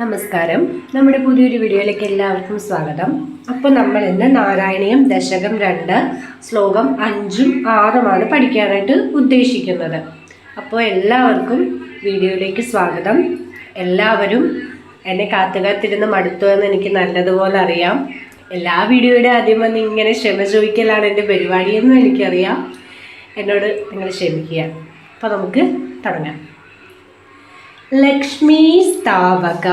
നമസ്കാരം. നമ്മുടെ പുതിയൊരു വീഡിയോയിലേക്ക് എല്ലാവർക്കും സ്വാഗതം. അപ്പോൾ നമ്മൾ ഇന്ന് നാരായണീയം ദശകം രണ്ട് ശ്ലോകം അഞ്ചും ആറുമാണ് പഠിക്കാനായിട്ട് ഉദ്ദേശിക്കുന്നത്. അപ്പോൾ എല്ലാവർക്കും വീഡിയോയിലേക്ക് സ്വാഗതം. എല്ലാവരും എന്നെ കാത്തു കാത്തിരുന്ന് മടുത്തു എന്ന് എനിക്ക് നല്ലതുപോലെ അറിയാം. എല്ലാ വീഡിയോയുടെ ആദ്യം വന്ന് ഇങ്ങനെ ക്ഷമ ചോദിക്കലാണ് എന്റെ പരിപാടിയെന്നും എനിക്കറിയാം. എന്നോട് നിങ്ങൾ ക്ഷമിക്കുക. അപ്പോൾ നമുക്ക് തുടങ്ങാം. लक्ष्मीस्तावक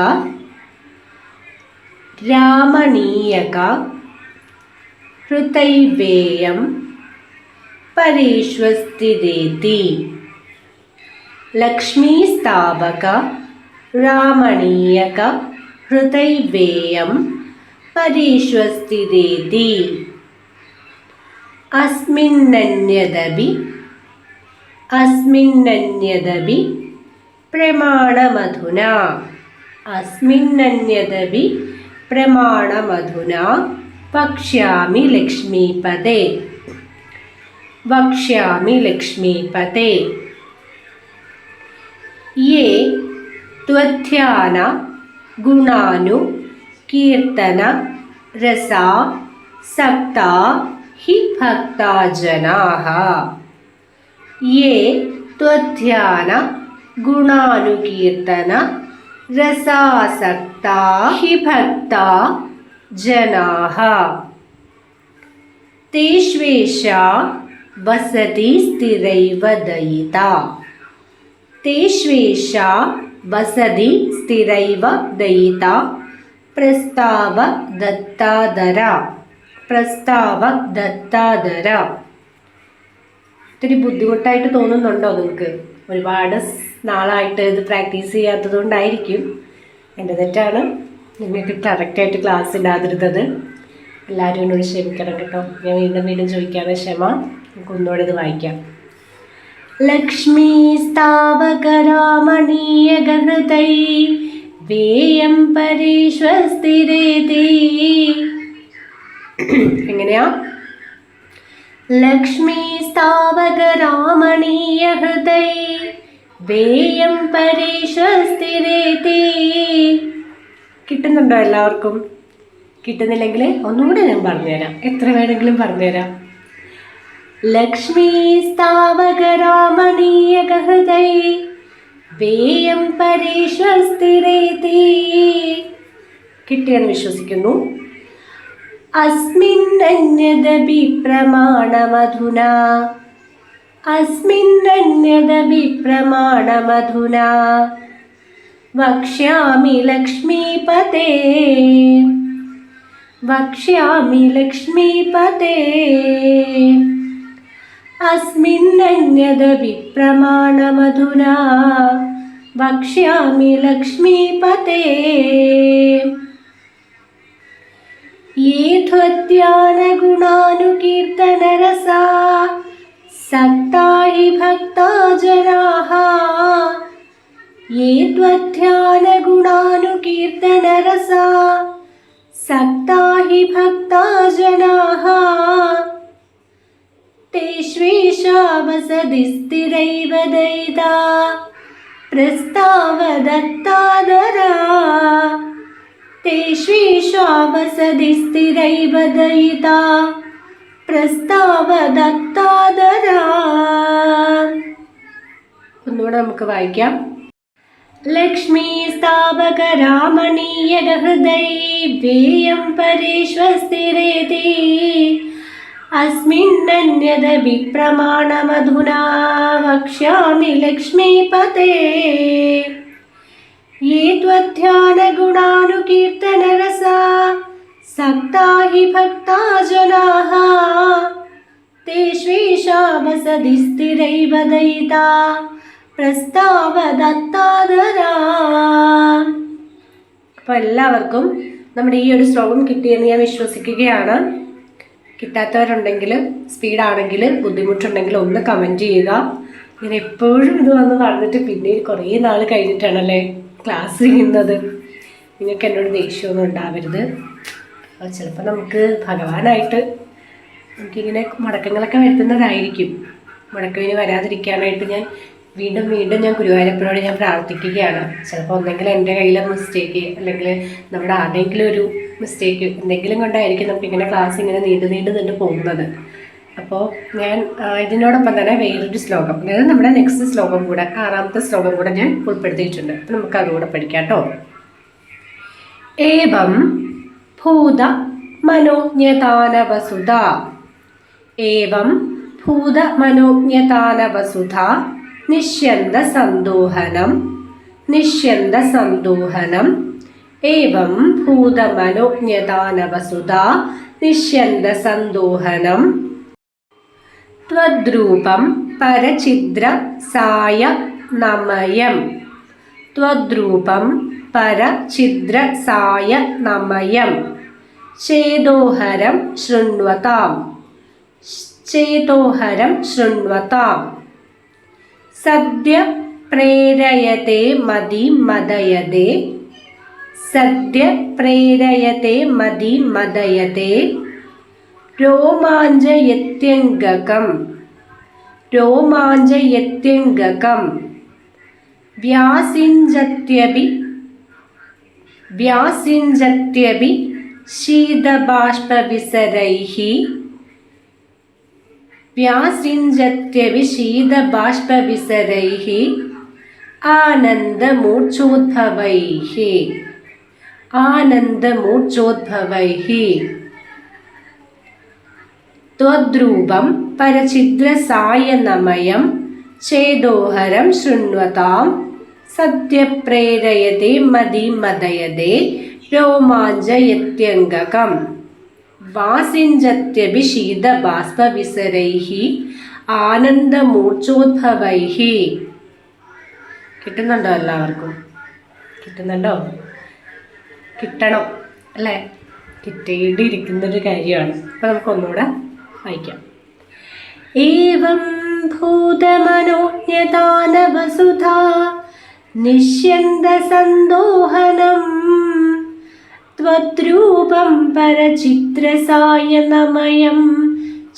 रामणीयक हृतैवेयं परेष्वस्थिरेति लक्ष्मीस्तावक रामणीयक हृतैवेयं रामणीयकेयंरेति अस्मिन्नन्यदपि अस्मिन्नन्यदपि प्रमाणमधुना। अस्मिन्नन्यदपि प्रमाणमधुना। वक्ष्यामि लक्ष्मीपदे वक्ष्यामि लक्ष्मीपते। ये त्वध्याना, गुणानु, कीर्तन, रसा सक्ता हि भक्ता जनाः ये त्वध्याना ഗുണാനുകീർത്തന രസാസക്ത ഹി ഭക്ത ജനാഹ. തേശ്വേഷ വസതി സ്ഥിരൈവ ദയിത. തേശ്വേഷ വസതി സ്ഥിരൈവ ദയിത. പ്രസ്താവ ദത്താദര പ്രസ്താവ ദത്താദര ഇത്തിരി ബുദ്ധിമുട്ടായിട്ട് തോന്നുന്നുണ്ടോ നിങ്ങൾക്ക്? ഒരുപാട് നാളായിട്ട് ഇത് പ്രാക്ടീസ് ചെയ്യാത്തത് കൊണ്ടായിരിക്കും. എന്റെ തെറ്റാണ്. നിങ്ങൾക്ക് കറക്റ്റായിട്ട് ക്ലാസ് ഇടാതിരുന്നത് എല്ലാവരും എന്നോട് ക്ഷമിക്കണം കേട്ടോ. ഞാൻ വീണ്ടും വീണ്ടും ചോദിക്കാതെ ക്ഷമ നമുക്ക് ഒന്നുകൂടെ ഇത് വായിക്കാം. ലക്ഷ്മീ സ്ഥാവകരാമണീയഗഹൃതൈ വേയം പരീശ്വസ്ഥിരേതി എങ്ങനെയാ? ലക്ഷ്മീ സ്ഥാവകരാമണീയഹൃതൈ വേയം കിട്ടുന്നുണ്ടോ എല്ലാവർക്കും? കിട്ടുന്നില്ലെങ്കിൽ ഒന്നുകൂടെ ഞാൻ പറഞ്ഞുതരാം. എത്ര വേണമെങ്കിലും പറഞ്ഞുതരാം. ലക്ഷ്മീ സ്ഥാവകരാമണീയഹൃദൈ വേയം പരീശ്വസ്ഥിരേതി കിട്ടിയെന്ന് വിശ്വസിക്കുന്നു. അസ്മിന്നന്യദപി പ്രമാണമധുനാ अस्मिन्नदप्रमाणमधुना वक्ष्यामि लक्ष्मीपते। वक्ष्यामि लक्ष्मीपते। अस्मिन्नन्यदभिप्रमाणमधुना वक्ष्यामि लक्ष्मीपते। ये त्वद्यानगुणानुकीर्तनरसा सक्ता हि भक्ता जनाः ये त्वध्यानगुणानुकीर्तनरसा सक्ता हि भक्ता जनाः तेष्वेषा वसति स्थिरैव दयिता। प्रस्तावदत्तादरा तेष्वेषा वसति स्थिरैव दयिता പ്രസ്താവദത്താദരാ ഒന്നുകൂടെ നമുക്ക് വായിക്കാം ലക്ഷ്മീ സ്ഥാപക രാമണീയക ഹൃദൈ വേയം പരീശ്വസ്ഥിരേതി അസ്മിന്നന്യദപി പ്രമാണമധുനാ വക്ഷ്യാമി ലക്ഷ്മീപതേ ये त्वध्यानगुणानुकीर्तनरसा सक्ता हि भक्ता जनाः तेष्वेषा वसति स्थिरैव दयिता പ്രസ്താവദത്താദരാ അപ്പോൾ എല്ലാവർക്കും നമ്മുടെ ഈ ഒരു ശ്ലോകം കിട്ടിയെന്ന് ഞാൻ വിശ്വസിക്കുകയാണ് കിട്ടാത്തവരുണ്ടെങ്കിൽ സ്പീഡാണെങ്കിൽ ബുദ്ധിമുട്ടുണ്ടെങ്കിൽ ഒന്ന് കമൻറ്റ് ചെയ്യുക ഞാൻ എപ്പോഴും ഇത് വന്ന് പറഞ്ഞിട്ട് പിന്നെ കുറേ നാൾ കഴിഞ്ഞിട്ടാണല്ലേ ക്ലാസ് ചെയ്യുന്നത് നിങ്ങൾക്ക് എന്നോട് ദേഷ്യമൊന്നും ഉണ്ടാവരുത് അപ്പോൾ ചിലപ്പോൾ നമുക്ക് ഭഗവാനായിട്ട് നമുക്കിങ്ങനെ മുടക്കങ്ങളൊക്കെ വരുത്തുന്നതായിരിക്കും. മുടക്കവിന് വരാതിരിക്കാനായിട്ട് ഞാൻ വീണ്ടും വീണ്ടും ഞാൻ ഗുരുവായൂരപ്പനോട് ഞാൻ പ്രാർത്ഥിക്കുകയാണ്. ചിലപ്പോൾ ഒന്നെങ്കിൽ എന്റെ കയ്യിലെ മിസ്റ്റേക്ക് അല്ലെങ്കിൽ നമ്മുടെ ആരുടെയെങ്കിലും ഒരു മിസ്റ്റേക്ക് എന്തെങ്കിലും കൊണ്ടായിരിക്കും നമുക്ക് ഇങ്ങനെ ക്ലാസ് ഇങ്ങനെ നീണ്ടു നീണ്ടു നിന്ന് പോകുന്നത്. അപ്പോൾ ഞാൻ ഇതിനോടൊപ്പം തന്നെ വേറൊരു ശ്ലോകം. അതായത് നമ്മുടെ നെക്സ്റ്റ് ശ്ലോകം കൂടെ ആറാമത്തെ ശ്ലോകം കൂടെ ഞാൻ ഉൾപ്പെടുത്തിയിട്ടുണ്ട്. അപ്പോൾ നമുക്ക് അതുകൂടെ പഠിക്കാം കേട്ടോ ഏവം ഭൂത മനോജ്ഞതാനവസുധ ഏവം ഭൂത മനോജ്ഞതാനവസുധ നിഷ്യന്ത സന്തോഹനം നിഷ്യന്ത സന്തോഹനം ഏവം ഭൂത മനോജ്ഞതാനവസുധ നിഷ്യന്ത സന്തോഹനം त्वद्रूपं परचिद्र साय नमयम् त्वद्रूपं परचिद्र साय नमयम् ചേതോഹരം ശൃണ്വതാം. ചേതോഹരം ശൃണ്വതാം. സദ്യ പ്രേരയത്തെ മതി മദയതേ. സദ്യ പ്രേരയത്തെ മതി മദയതേ. രോമാഞ്ചയത്യംഗകം. രോമാഞ്ചയത്യംഗകം. വ്യാസിഞ്ചത്യപി വ്യാസിഞ്ചത്യപി शीतबाष्पविसरैः व्यासिञ्जत्यपि शीतबाष्पविसरैः आनन्दमूर्छोद्भवैः आनन्दमूर्छोद्भवैः त्वद्रूपं परचिद्रसायनमयं चेदोहरं शृण्वतां सद्यप्रेरयते मदि मदयते രോമാഞ്ചയത്യംഗകം വാസിഞ്ചത്യഭിഷീതബാസ്പവിസരൈ ആനന്ദമൂർച്ചോദ്ഭവൈഹി. കിട്ടുന്നുണ്ടോ എല്ലാവർക്കും? കിട്ടുന്നുണ്ടോ? കിട്ടണം അല്ലേ? കിട്ടേണ്ടിയിരിക്കുന്നൊരു കാര്യമാണ്. അപ്പോൾ നമുക്കൊന്നുകൂടെ വായിക്കാം. ഏവം ഭൂതമനോജ്ഞതാനവസുധ നിഷ്യന്തസന്തോഹനം त्वद्रूपं परचित्रसायनमयं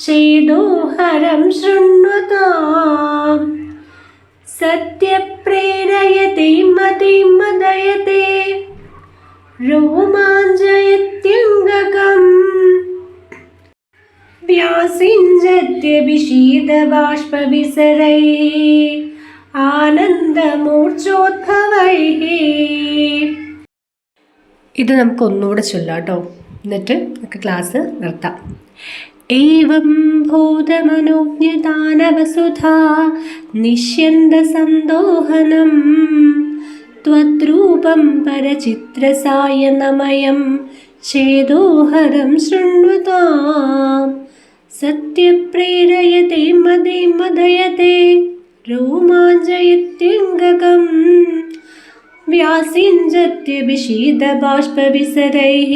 चेदोहरं शृण्वताम्। सत्यप्रेरयते मतिं मदयते रोमाञ्चयत्यङ्गकम् व्यासिञ्जत्यभिषीदबाष्पविसरैः आनन्दमूर्च्छोद्भवैः ഇത് നമുക്ക് ഒന്നുകൂടെ ചൊല്ലാം കേട്ടോ എന്നിട്ട് നമുക്ക് ക്ലാസ് നിർത്താം ഏവം ഭൂതമനോജ്ഞതാനവസുധാ നിഷ്യന്തസന്തോഹനം त्वद्रूपं परचित्रसायनमयं चेदोहरं शृण्वताम् सत्यप्रेरयते मदे मदयते रोमाञ्चयत्यङ्गकम् व्यासिञ्जत्यभिषीदबाष्पविसरैः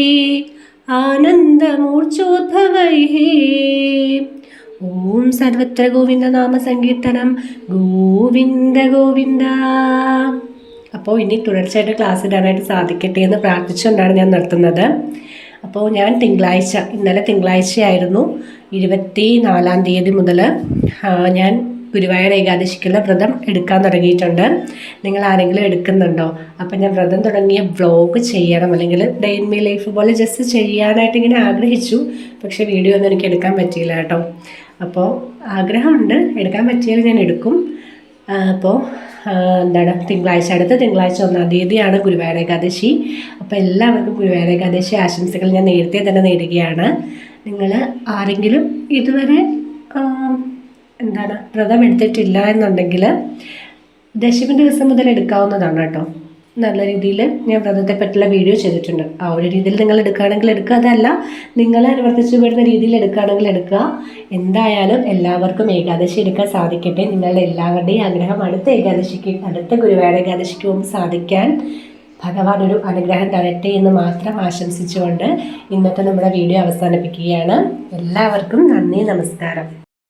आनन्दमूर्च्छोद्भवैः ॐ सर्वत्र गोविन्दनामसङ्कीर्तनं ഗോവിന്ദ ഗോവിന്ദ അപ്പോൾ ഇനി തുടർച്ചയായിട്ട് ക്ലാസ് ഇടാനായിട്ട് സാധിക്കട്ടെ എന്ന് പ്രാർത്ഥിച്ചുകൊണ്ടാണ് ഞാൻ നിർത്തുന്നത് അപ്പോൾ ഞാൻ തിങ്കളാഴ്ച ഇന്നലെ തിങ്കളാഴ്ചയായിരുന്നു ഇരുപത്തി നാലാം തീയതി മുതൽ ഞാൻ ഗുരുവായൂർ ഏകാദശിക്കുള്ള വ്രതം എടുക്കാൻ തുടങ്ങിയിട്ടുണ്ട്. നിങ്ങൾ ആരെങ്കിലും എടുക്കുന്നുണ്ടോ? അപ്പം ഞാൻ വ്രതം തുടങ്ങിയ വ്ലോഗ് ചെയ്യണം. അല്ലെങ്കിൽ ഡേ ഇൻ മൈ ലൈഫ് പോലെ ജസ്റ്റ് ചെയ്യാനായിട്ട് ഇങ്ങനെ ആഗ്രഹിച്ചു. പക്ഷേ വീഡിയോ ഒന്നും എനിക്ക് എടുക്കാൻ പറ്റിയില്ല കേട്ടോ. അപ്പോൾ ആഗ്രഹമുണ്ട്. എടുക്കാൻ പറ്റിയാൽ ഞാൻ എടുക്കും. അപ്പോൾ എന്താണ്? തിങ്കളാഴ്ച അടുത്ത തിങ്കളാഴ്ച ഒന്നാം തീയതിയാണ് ഗുരുവായൂർ ഏകാദശി. അപ്പോൾ എല്ലാവർക്കും ഗുരുവായൂർ ഏകാദശി ആശംസകൾ ഞാൻ നേരത്തെ തന്നെ നേടുകയാണ് നിങ്ങൾ ആരെങ്കിലും ഇതുവരെ എന്താണ് വ്രതം എടുത്തിട്ടില്ല എന്നുണ്ടെങ്കിൽ ദശമി ദിവസം മുതൽ എടുക്കാവുന്നതാണ് കേട്ടോ. നല്ല രീതിയിൽ ഞാൻ വ്രതത്തെ പറ്റിയുള്ള വീഡിയോ ചെയ്തിട്ടുണ്ട്. ആ ഒരു രീതിയിൽ നിങ്ങൾ എടുക്കുകയാണെങ്കിൽ എടുക്കുക. അതല്ല നിങ്ങൾ അനുവർത്തിച്ച് വരുന്ന രീതിയിൽ എടുക്കുകയാണെങ്കിൽ എടുക്കുക. എന്തായാലും എല്ലാവർക്കും ഏകാദശി എടുക്കാൻ സാധിക്കട്ടെ. നിങ്ങളുടെ എല്ലാവരുടെയും ആഗ്രഹം അടുത്ത ഏകാദശിക്ക് അടുത്ത ഗുരുവായൂർ ഏകാദശിക്ക് സാധിക്കാൻ ഭഗവാൻ ഒരു അനുഗ്രഹം തരട്ടെ എന്ന് മാത്രം ആശംസിച്ചുകൊണ്ട് ഇന്നത്തെ നമ്മുടെ വീഡിയോ അവസാനിപ്പിക്കുകയാണ്. എല്ലാവർക്കും നന്ദി നമസ്കാരം.